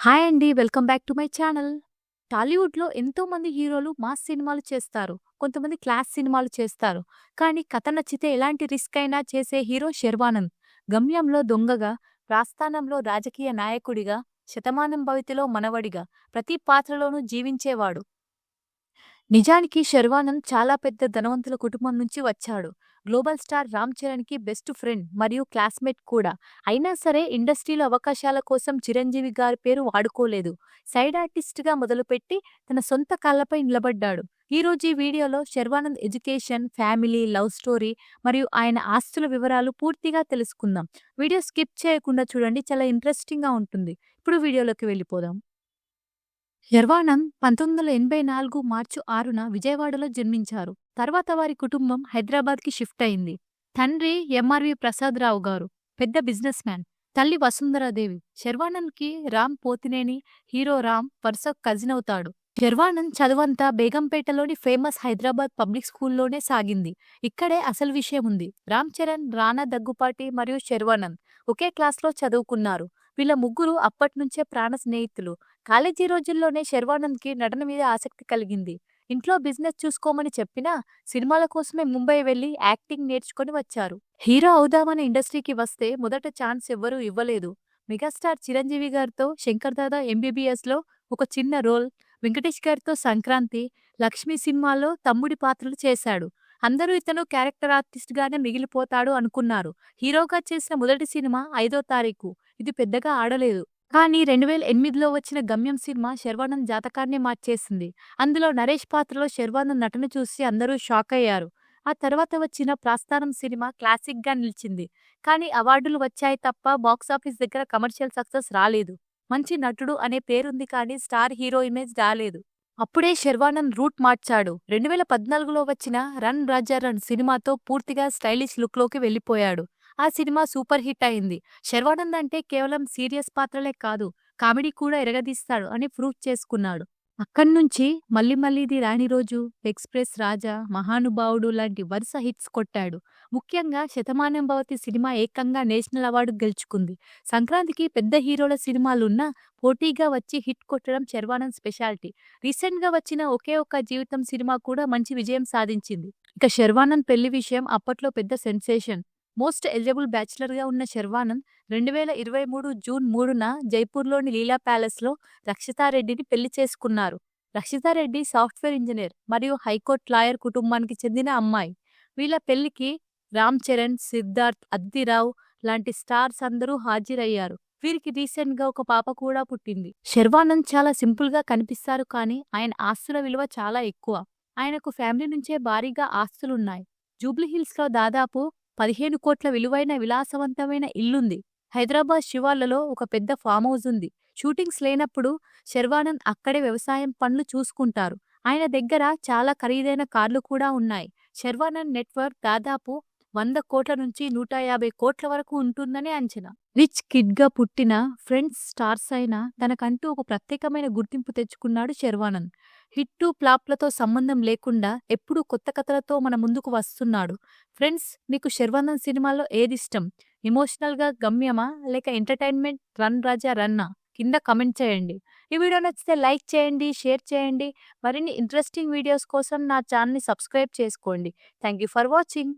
Hi అండి. Welcome back to my channel. టాలీవుడ్‌లో ఎంతోమంది హీరోలు మాస్ సినిమాలు చేస్తారు. కొంతమంది క్లాస్ సినిమాలు చేస్తారు. కానీ కథ నచ్చితే ఎలాంటి రిస్క్ అయినా చేసే హీరో శర్వానంద్. గమ్యంలో దొంగగా, ప్రాస్థానంలో రాజకీయ నాయకుడిగా, శతమానం భవితిలో మనవడిగా ప్రతి పాత్రలోనూ జీవించేవాడు. నిజానికి శర్వానంద్ చాలా పెద్ద ధనవంతుల కుటుంబం నుంచి వచ్చాడు. గ్లోబల్ స్టార్ రామ్ చరణ్‌కి బెస్ట్ ఫ్రెండ్ మరియు క్లాస్‌మేట్ కూడా. అయినా సరే ఇండస్ట్రీలో అవకాశాల కోసం చిరంజీవి గారి పేరు వాడుకోలేదు. సైడ్ ఆర్టిస్ట్‌గా మొదలుపెట్టి తన సొంత కాళ్ళపై నిలబడ్డాడు. ఈరోజు ఈ వీడియోలో Sharwanand education, family, love story మరియు ఆయన ఆస్తుల వివరాలు పూర్తిగా తెలుసుకుందాం. వీడియో స్కిప్ చేయకుండా చూడండి చాలా ఇంట్రెస్టింగ్‌గా ఉంటుంది. ఇప్పుడు వీడియోలోకి వెళ్ళిపోదాం. శర్వానంద్ పంతొమ్మిది వందల ఎనభై నాలుగు మార్చి ఆరున విజయవాడలో జన్మించారు. తర్వాత వారి కుటుంబం హైదరాబాద్‌కి షిఫ్ట్ అయింది. తండ్రి ఎంఆర్వి ప్రసాదరావు గారు పెద్ద బిజినెస్ మ్యాన్. తల్లి వసుంధరాదేవి. శర్వానంద్‌కి రామ్ పోతినేని, హీరో రామ్ వరుస కజిన్ అవుతాడు. శర్వానంద్ చదువంతా బేగంపేటలోని ఫేమస్ హైదరాబాద్ పబ్లిక్ స్కూల్లోనే సాగింది. ఇక్కడే అసలు విషయం ఉంది. రామ్ చరణ్, రానా దగ్గుపాటి మరియు శర్వానంద్ ఒకే క్లాస్‌లో చదువుకున్నారు. వీళ్ళ ముగ్గురు అప్పట్నుంచే ప్రాణ స్నేహితులు. కాలేజీ రోజుల్లోనే శర్వానంద్‌కి నటన మీద ఆసక్తి కలిగింది. ఇంట్లో బిజినెస్ చూసుకోమని చెప్పినా సినిమాల కోసమే ముంబై వెళ్ళి యాక్టింగ్ నేర్చుకొని వచ్చారు. హీరో అవుదామని ఇండస్ట్రీకి వస్తే మొదట ఛాన్స్ ఎవ్వరూ ఇవ్వలేదు. మెగాస్టార్ చిరంజీవి గారితో శంకర్ దాదా ఎంబీబీఎస్‌లో ఒక చిన్న రోల్, వెంకటేష్ గారితో సంక్రాంతి, లక్ష్మి సినిమాలో తమ్ముడి పాత్రలు చేశాడు. అందరూ ఇతను క్యారెక్టర్ ఆర్టిస్ట్‌గానే మిగిలిపోతాడు అనుకున్నారు. హీరోగా చేసిన మొదటి సినిమా ఐదో తారీఖు. ఇది పెద్దగా ఆడలేదు. కానీ రెండు వేల ఎనిమిదిలో వచ్చిన గమ్యం సినిమా శర్వానంద్ జాతకాన్నే మార్చేసింది. అందులో నరేష్ పాత్రలో శర్వానంద్ నటన చూసి అందరూ షాకయ్యారు. ఆ తర్వాత వచ్చిన ప్రాస్థానం సినిమా క్లాసిక్‌గా నిలిచింది. కానీ అవార్డులు వచ్చాయి తప్ప బాక్సాఫీస్ దగ్గర కమర్షియల్ సక్సెస్ రాలేదు. మంచి నటుడు అనే పేరుంది కానీ స్టార్ హీరో ఇమేజ్ రాలేదు. అప్పుడే శర్వానంద్ రూట్ మార్చాడు. రెండు వేల పద్నాలుగులో వచ్చిన 'రన్ రాజా రన్' సినిమాతో పూర్తిగా స్టైలిష్ లుక్‌లోకి వెళ్ళిపోయాడు. ఆ సినిమా సూపర్ హిట్ అయింది. శర్వానంద్ అంటే కేవలం సీరియస్ పాత్రలే కాదు కామెడీ కూడా ఎరగదీస్తాడు అని ప్రూవ్ చేసుకున్నాడు. అక్కడ్నుంచి 'మళ్ళీ మళ్ళీది రాని రోజు', 'ఎక్స్‌ప్రెస్ రాజా', 'మహానుభావుడు' లాంటి వరుస హిట్స్ కొట్టాడు. ముఖ్యంగా 'శతమానం భవతి' సినిమా ఏకంగా నేషనల్ అవార్డు గెలుచుకుంది. సంక్రాంతికి పెద్ద హీరోల సినిమాలున్నా పోటీగా వచ్చి హిట్ కొట్టడం శర్వానంద్ స్పెషాలిటీ. రీసెంట్‌గా వచ్చిన 'ఒకే ఒక్క జీవితం' సినిమా కూడా మంచి విజయం సాధించింది. ఇక శర్వానంద్ పెళ్ళి విషయం అప్పట్లో పెద్ద సెన్సేషన్. మోస్ట్ ఎలిజిబుల్ బ్యాచిలర్‌గా ఉన్న శర్వానంద్ రెండు వేల ఇరవై మూడు జూన్ మూడున జైపూర్‌లోని లీలా ప్యాలెస్‌లో రక్షితారెడ్డిని పెళ్ళి చేసుకున్నారు. రక్షితారెడ్డి సాఫ్ట్‌వేర్ ఇంజనీర్ మరియు హైకోర్టు లాయర్ కుటుంబానికి చెందిన అమ్మాయి. వీళ్ళ పెళ్ళికి రామ్ చరణ్, సిద్ధార్థ్, అద్దిరావు లాంటి స్టార్స్ అందరూ హాజరయ్యారు. వీరికి రీసెంట్‌గా ఒక పాప కూడా పుట్టింది. శర్వానంద్ చాలా సింపుల్‌గా కనిపిస్తారు కానీ ఆయన ఆస్తుల విలువ చాలా ఎక్కువ. ఆయనకు ఫ్యామిలీ నుంచే భారీగా ఆస్తులున్నాయి. జూబ్లీహిల్స్‌లో దాదాపు పదిహేను కోట్ల విలువైన విలాసవంతమైన ఇల్లుంది. హైదరాబాద్ శివార్లలో ఒక పెద్ద ఫామ్ హౌస్ ఉంది. షూటింగ్స్ లేనప్పుడు శర్వానంద్ అక్కడే వ్యవసాయం పనులు చూసుకుంటారు. ఆయన దగ్గర చాలా ఖరీదైన కార్లు కూడా ఉన్నాయి. శర్వానంద్ నెట్వర్క్ దాదాపు వంద కోట్ల నుంచి నూట యాభై కోట్ల వరకు ఉంటుందని అంచనా. రిచ్ కిడ్‌గా పుట్టిన ఫ్రెండ్స్ స్టార్స్ అయినా తనకంటూ ఒక ప్రత్యేకమైన గుర్తింపు తెచ్చుకున్నాడు శర్వానంద్. హిట్టు, ప్లాప్లతో సంబంధం లేకుండా ఎప్పుడూ కొత్త కథలతో మన ముందుకు వస్తున్నాడు. ఫ్రెండ్స్ మీకు శర్వానంద్ సినిమాల్లో ఏదిష్టం? ఎమోషనల్‌గా గమ్యమా? లేక ఎంటర్‌టైన్‌మెంట్ 'రన్ రాజా రన్నా'? కింద కమెంట్ చేయండి. ఈ వీడియో నచ్చితే లైక్ చేయండి, షేర్ చేయండి. మరిన్ని ఇంట్రెస్టింగ్ వీడియోస్ కోసం నా ఛానల్‌ని సబ్స్క్రైబ్ చేసుకోండి. Thank you for watching.